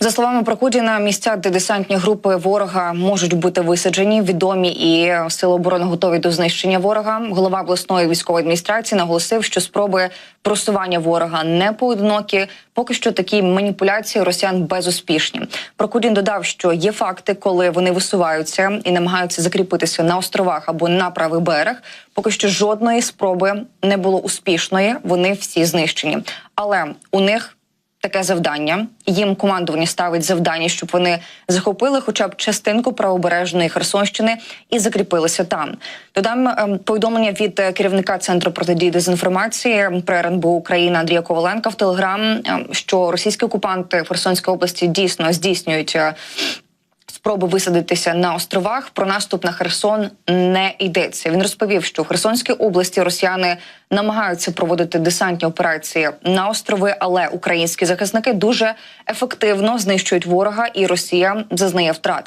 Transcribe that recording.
За словами Прокудіна, місця, де десантні групи ворога можуть бути висаджені, відомі і сили оборони готові до знищення ворога. Голова обласної військової адміністрації наголосив, що спроби просування ворога не поодинокі. Поки що такі маніпуляції росіян безуспішні. Прокудін додав, що є факти, коли вони висуваються і намагаються закріпитися на островах або на правий берег. Поки що жодної спроби не було успішної. Вони всі знищені, але у них таке завдання. Їм командування ставить завдання, щоб вони захопили хоча б частинку правобережної Херсонщини і закріпилися там. Додам ем, повідомлення від е, керівника центру протидії дезінформації при РНБУ України Андрія Коваленка в Телеграм, ем, що російські окупанти в Херсонській області дійсно здійснюють. Спроби висадитися на островах про наступ на Херсон не йдеться. Він розповів, що в Херсонській області росіяни намагаються проводити десантні операції на острови, але українські захисники дуже ефективно знищують ворога, і Росія зазнає втрат.